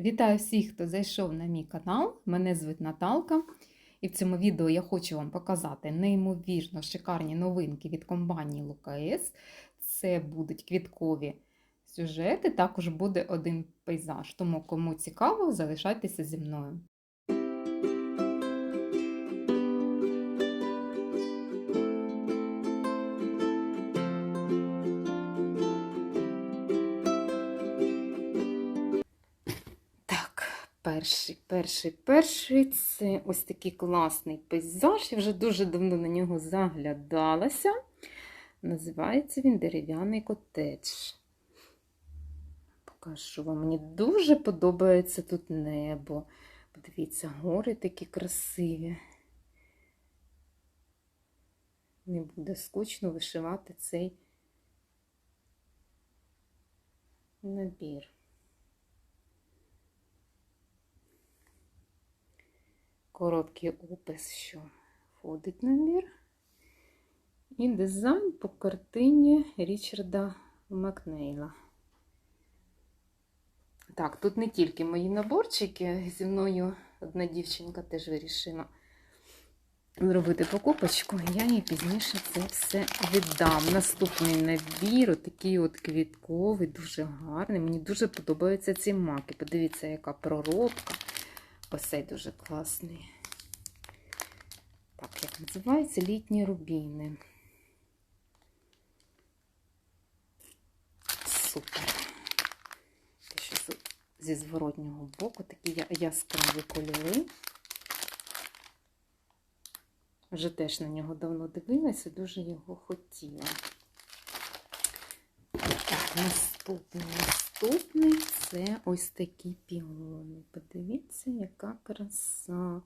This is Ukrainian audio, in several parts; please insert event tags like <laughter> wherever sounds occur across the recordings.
Вітаю всіх, хто зайшов на мій канал. Мене звуть Наталка. І в цьому відео я хочу вам показати неймовірно шикарні новинки від компанії Лукаес. Це будуть квіткові сюжети, також буде один пейзаж. Тому, кому цікаво, залишайтеся зі мною. Перший, перший, перший це ось такий класний пейзаж. Я вже дуже давно на нього заглядалася. Називається він дерев'яний котедж. Покажу вам. Мені дуже подобається тут небо. Подивіться, гори такі красиві. Не буде скучно вишивати цей набір. Короткий опис, що входить набір. І дизайн по картині Річарда Макнейла. Так, тут не тільки мої наборчики, зі мною одна дівчинка теж вирішила зробити покупочку, я їй пізніше це все віддам. Наступний набір, отакий от квітковий, дуже гарний. Мені дуже подобаються ці маки. Подивіться, яка проробка. Ось цей дуже класний. Так, як називається літні рубіни. Супер. З- зі зворотнього боку такі яскраві кольори. Вже теж на нього давно дивилася, дуже його хотіла. Так, наступний, наступний це ось такі піони. Подивіться, яка краса.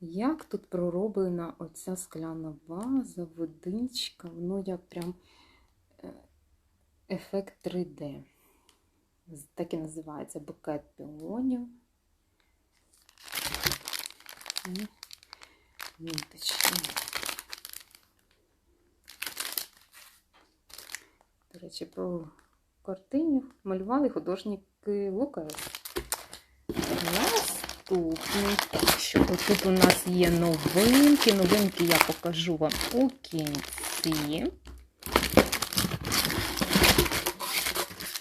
Як тут пророблена оця скляна ваза, водичка, воно як прям е, ефект 3D. Так і називається букет піонів. І ниточки. До речі, по картині малювали художники Лукаєв. Наступний. Що тут у нас є новинки. Новинки я покажу вам у кінці.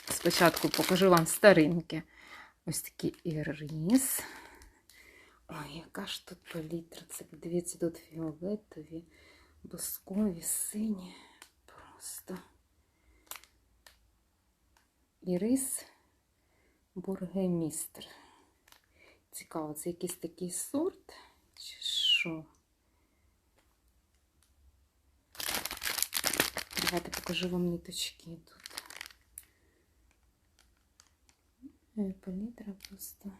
Спочатку покажу вам старинки. Ось такий ірис. Ой, яка ж тут палітра. Це подивіться, тут фіолетові, бускові, сині. Просто. Ірис бургемістр. Цікаво, це якийсь такий сорт, чи що? Давайте покажу вам ниточки тут. Е, Палітра просто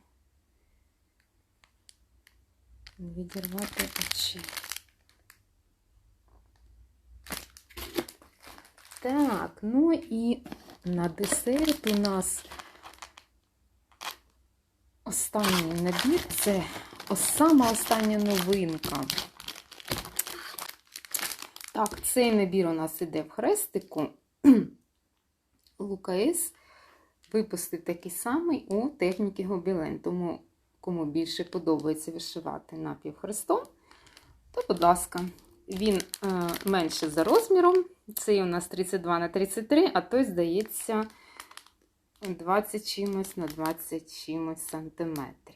відірвати очі. Так, ну і на десерт у нас останній набір це сама остання новинка. Так, цей набір у нас іде в хрестику. <clears throat> Лукаес випустив такий самий у техніки Гобілен. Тому, кому більше подобається вишивати напівхрестом, то, будь ласка, він е, менше за розміром. Цей у нас 32 на 33, а той, здається, 20 чимось на 20 чимось сантиметрів.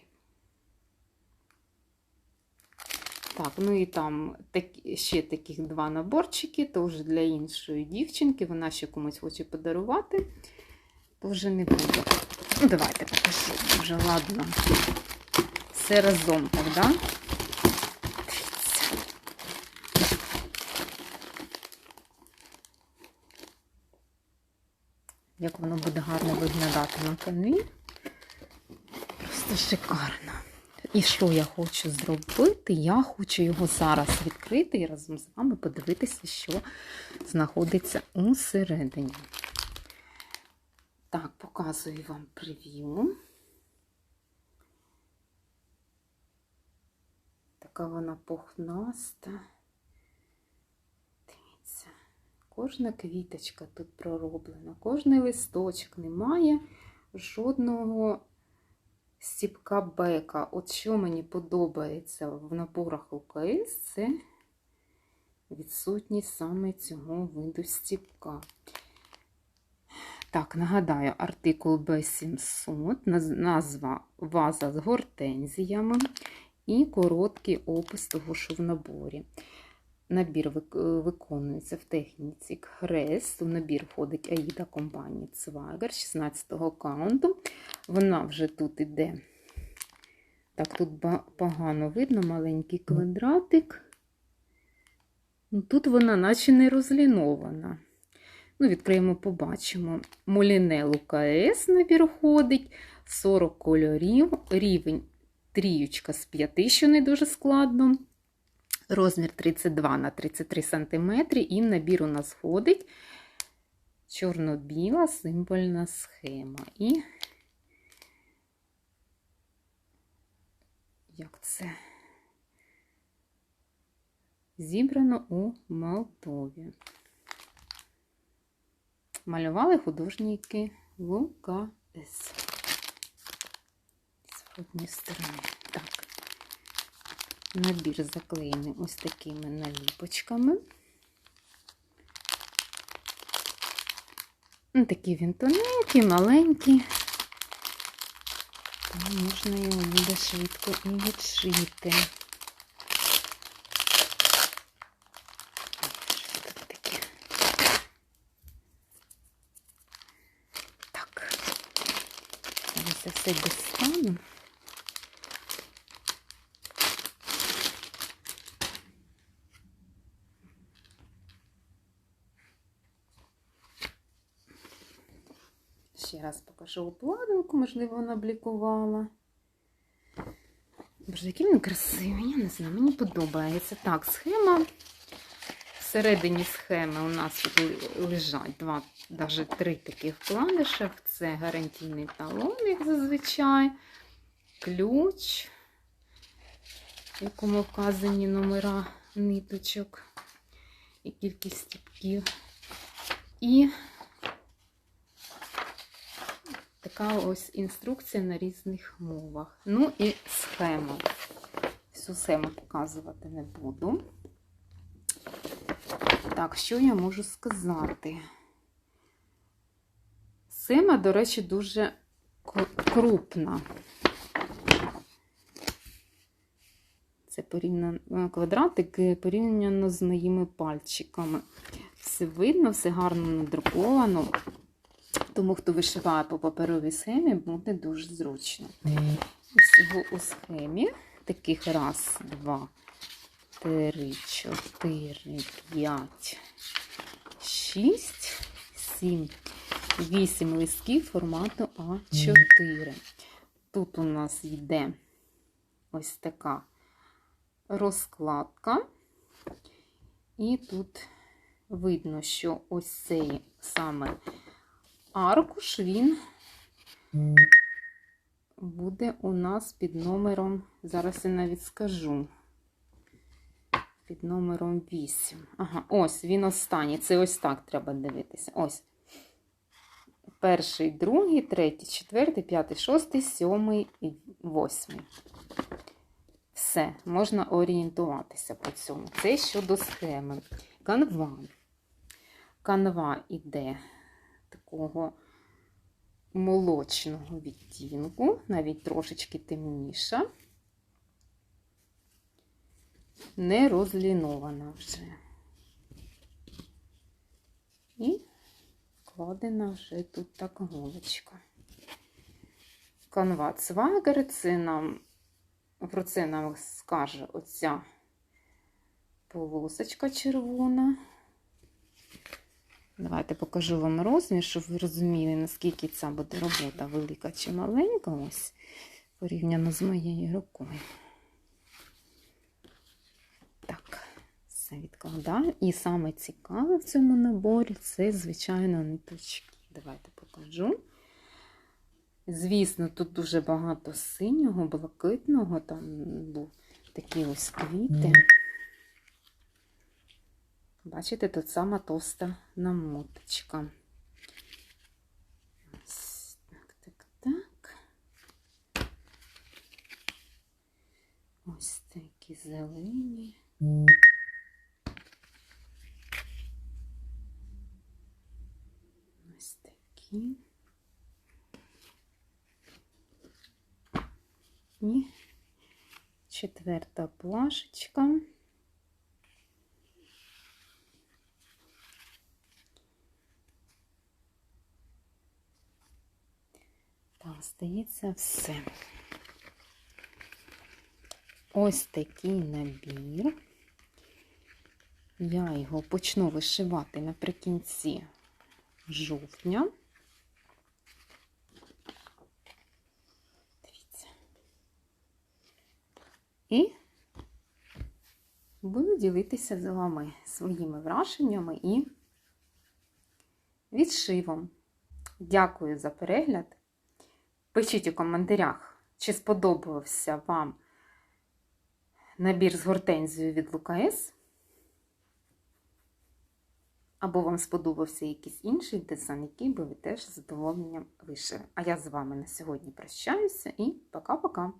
Так, ну і там такі, ще таких два наборчики, то вже для іншої дівчинки, вона ще комусь хоче подарувати, то вже не буде. Ну, давайте покажу. Вже ладно. Все разом, так, да? Як воно буде гарно виглядати на канві. Просто шикарно. І що я хочу зробити? Я хочу його зараз відкрити і разом з вами подивитися, що знаходиться усередині. Так, показую вам прев'ю. Така вона пухнаста. Дивіться, кожна квіточка тут пророблена, кожний листочок немає жодного стіпка бека. От що мені подобається в наборах УКС, це відсутність саме цього виду стіпка. Так, нагадаю, артикул Б700, назва ваза з гортензіями і короткий опис того, що в наборі. Набір виконується в техніці Крест. У набір входить Аїда компанії Цвайгер 16-го каунту. Вона вже тут іде. Так, тут погано видно маленький квадратик. Ну, Тут вона наче не розлінована. Ну, відкриємо, побачимо. Молінел УКС набір входить, 40 кольорів, рівень тріючка з 5, що не дуже складно. Розмір 32 на 33 см, і в набір у нас входить чорно-біла символьна схема. І як це? Зібрано у Молдові. Малювали художники ЛКС. З однієї сторони. Набір заклеєний ось такими наліпочками. Ну, Такий він тоненький, маленький. Можна його буде швидко і відшити. Так. Зараз я все достану. Ще раз покажу обкладинку, можливо, вона блікувала. Боже, який він красивий, я не знаю, мені подобається. Так, схема. Всередині схеми у нас тут лежать два, навіть три таких вкладишах. Це гарантійний талон, як зазвичай, ключ, в якому вказані номера ниточок і кількість стіпків. І така ось інструкція на різних мовах. Ну і схема. Всю схему показувати не буду. Так, що я можу сказати? Схема, до речі, дуже крупна. Це порівняно квадратик е, порівняно з моїми пальчиками. Все видно, все гарно надруковано. Тому, хто вишиває по паперовій схемі, буде дуже зручно. Всього у схемі таких раз, два, три, чотири, п'ять, шість, сім, вісім листків формату А4. Тут у нас йде ось така розкладка. І тут видно, що ось цей саме аркуш, він буде у нас під номером, зараз я навіть скажу, під номером 8. Ага, ось він останній. Це ось так треба дивитися. Ось. Перший, другий, третій, четвертий, п'ятий, шостий, сьомий і восьмий. Все, можна орієнтуватися по цьому. Це щодо схеми. Канва. Канва іде такого молочного відтінку, навіть трошечки темніша. Не розлінована вже. І вкладена вже тут так голочка. Канва Цвайгер, це нам, про це нам скаже оця полосочка червона. Давайте покажу вам розмір, щоб ви розуміли, наскільки ця буде робота велика чи маленька, ось порівняно з моєю рукою. Так, все відкладаю. І саме цікаве в цьому наборі це, звичайно, ниточки. Давайте покажу. Звісно, тут дуже багато синього, блакитного, там був такі ось квіти. Бачите, тут сама товста намоточка. Ось так, так, так. Ось такі зелені. Ось такі. І четверта плашечка. Так, здається, все. Ось такий набір. Я його почну вишивати наприкінці жовтня. Дивіться. І буду ділитися з вами своїми враженнями і відшивом. Дякую за перегляд. Пишіть у коментарях, чи сподобався вам набір з гортензією від Лукаес. Або вам сподобався якийсь інший дизайн, який би ви теж з задоволенням вишили. А я з вами на сьогодні прощаюся і пока-пока!